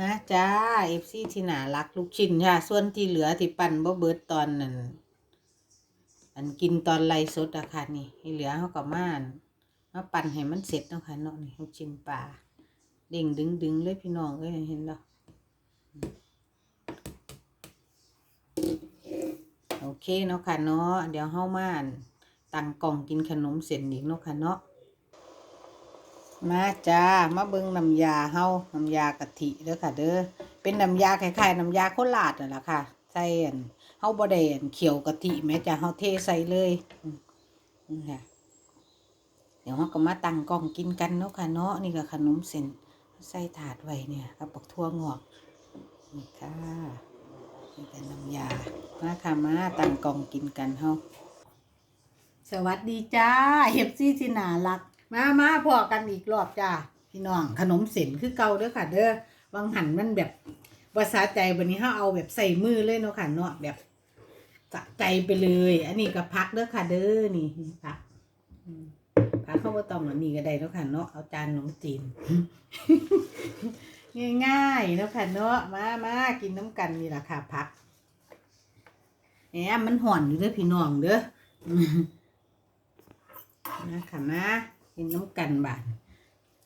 มาจ้าเอฟซีที่หนารักลูกชิ้นค่ะ ส่วนที่เหลือที่ปั่นบ่เบิดตอนนั้นอันกินตอนไล่สดอะค่ะนี่ที่เหลือเขาก็มานมาปั่นให้มันเสร็จเนาะค่ะเนาะนี่ลูกชิ้นปลาเด้งดึงดึงเลยพี่น้องเอ้ยเห็นแล้วโอเคเนาะค่ะเนาะเดี๋ยวเฮามานตั้งกล่องกินขนมเสร็จอีกเนาะค่ะเนาะ มาจ้า มาเบิ่งน้ำยาเฮาน้ำยากะทิเด้อค่ะ เด้อ เป็นน้ำยาคล้ายๆน้ำยาโคราชนั่นแหละค่ะ ใส่อันเฮาบ่ได้อันเขียวกะทิแม้จ้าเฮาเทใส่เลยนี่ค่ะ เดี๋ยวเฮาก็มาตั้งกล้องกินกันเนาะค่ะเนาะ นี่ก็ขนมเส้นใส่ถาดไว้เนี่ยกับปักทั่วงอกนี่ค่ะนี่เป็นน้ำยา มาค่ะมาตั้งกล้องกินกันเฮาสวัสดีจ้าเฮฟซี่ที่น่ารัก มามาพอกันอีกรอบจ้าพี่น้องขนมเส้นคือเก่าเด้อค่ะ เด้อวางหันมันแบบภาษาใจวันนี้เฮาเอาแบบใส่มือเลยเนาะค่ะเนาะแบบสะใจไปเลย อันนี้ก็พักเด้อค่ะ เด้อนี่พักพักเข้าบ่ต้องนนี้ก็ได้เนาะค่ะเนาะเอาจานขนมจีนง่ายๆเนาะค่ะเนาะมามากินน้ำกันนี่แหละค่ะพักแหมมันห่อนอยู่เด้อพี่น้องเด้อนะค่ะนะ กินน้ำกันบาด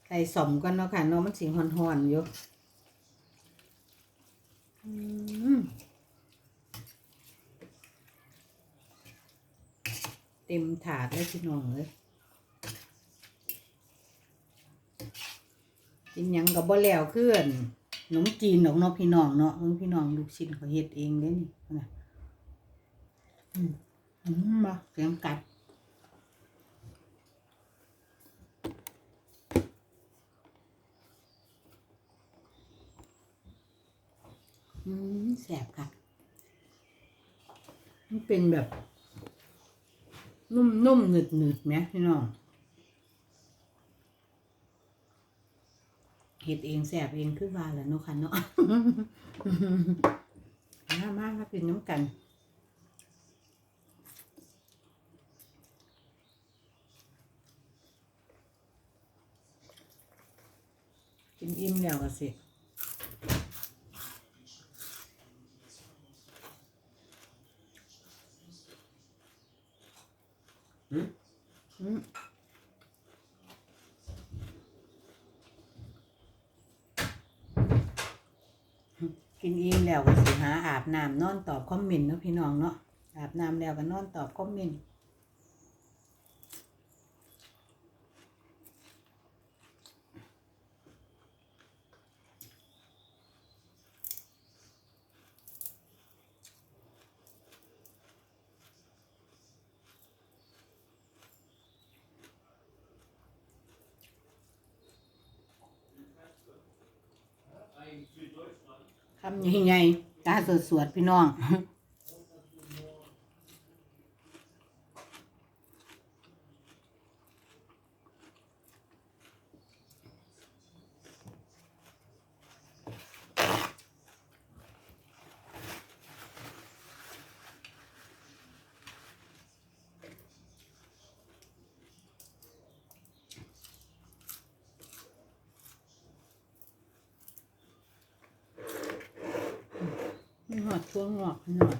ใส่สมกันเนาะค่ะเนาะมันสิหอนๆอยู่อืมเต็มถาดเลยพี่น้องเลยกินยังกับบ่แล้วคืออั่นขนมจีนดอกเนาะพี่น้องเนาะเพิ่นพี่น้องลูกชิ้นเขาเฮ็ดเองเด้นี่นะอืมอืมมาเสียงกัด แสบค่ะ มันเป็นแบบ นุ่มๆหนืดๆไหมพี่น้องเห็ดเองแสบเองคือว่าแหล้วเนาะค่ะเนาะมามากครับเป็นน้ำกันกินอิ่มแล้วก็สิอืม กินอิ่มแล้วก็สิหาอาบน้ำนอนตอบคอมเมนต์เนาะพี่น้องเนาะอาบน้ำแล้วก็นอนตอบคอมเมนต์ คำใหญ่ๆตาสวดๆพี่น้อง มีหอดช่วงงอกหน่อย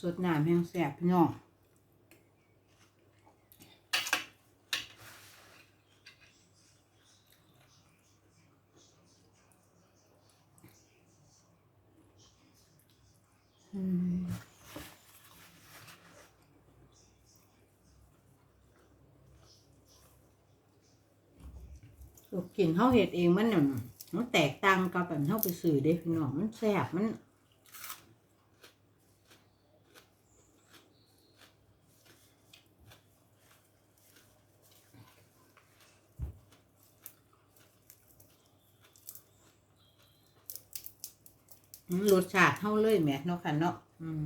สดน้ำแห้งแสบพี่น้องลูกลิ่นเขาเห็ดเองมันมันแตกต่างกับแบบเขาไปสื่อเด้พี่น้องมันแสบมัน รสชาติเท่าเลยแหม่เนาะค่ะเนาะอืม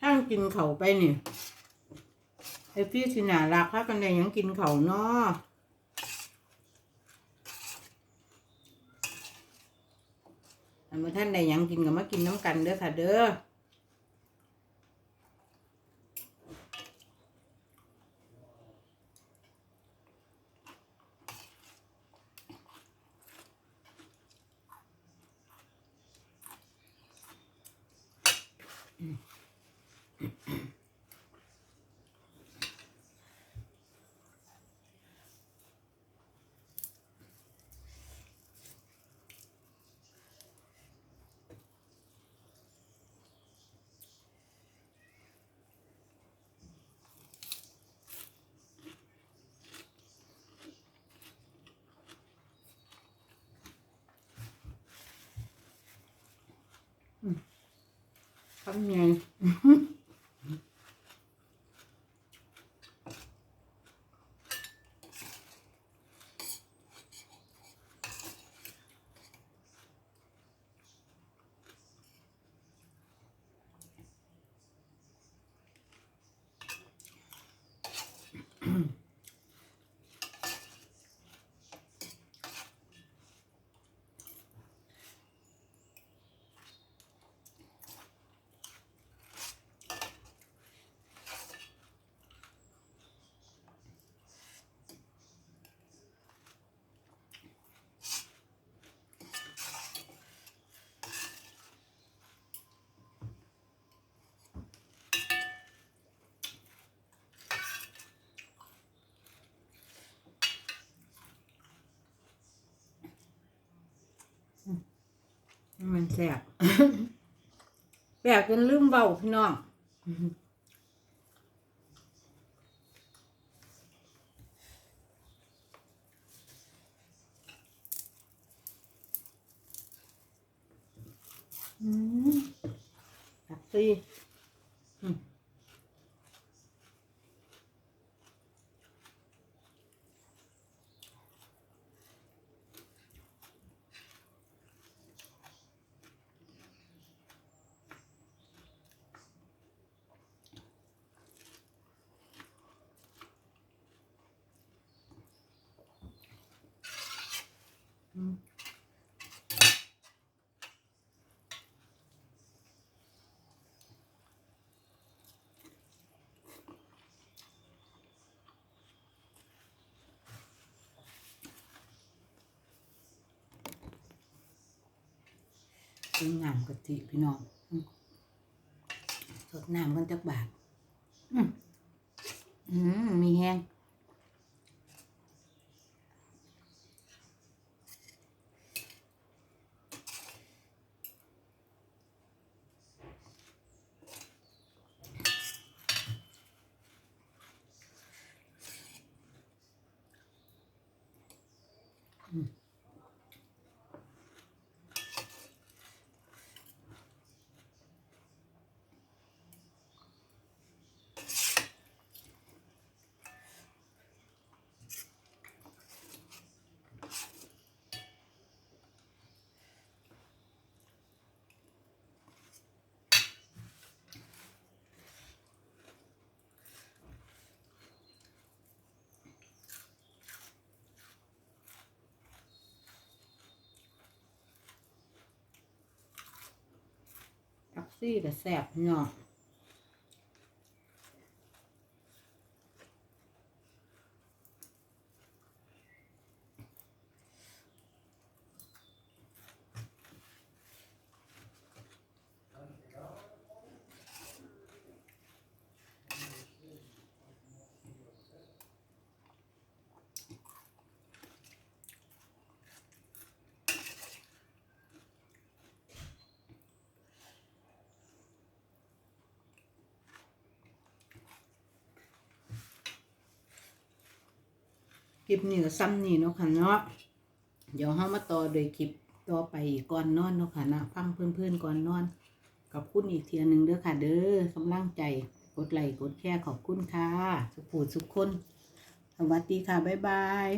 ถ้ากินเขาไปนี่ไอ้พี่สินารักถ้ากันได้ยังกินเขาเนาะอันเมื่อท่านใดยังกินก็มากินน้ำกันเด้อค่ะเด้อ ทำไง มันแสบแปลกจนลืมเบาพี่น้องอืมตักซี่อืมเป็ น้ำกะทิพี่น้องสดน้ำกันจักบาท อืมมีแห้ง ซี่แต่แสบเนาะ ลิปนี้ก็ซ้ำนี่เนาะค่ะเนาะเดี๋ยวเฮามาต่อโดยคลิปต่อไปก่อนนอนเนาะค่ะนะฟังเพื่อนๆก่อนนอนขอบคุณอีกเทียหนึ่งเด้อค่ะ เด้อกำลังใจกดไลค์กดแชร์ขอบคุณค่ะ สุขผูสุขคน สวัสดีค่ะ บ๊ายบาย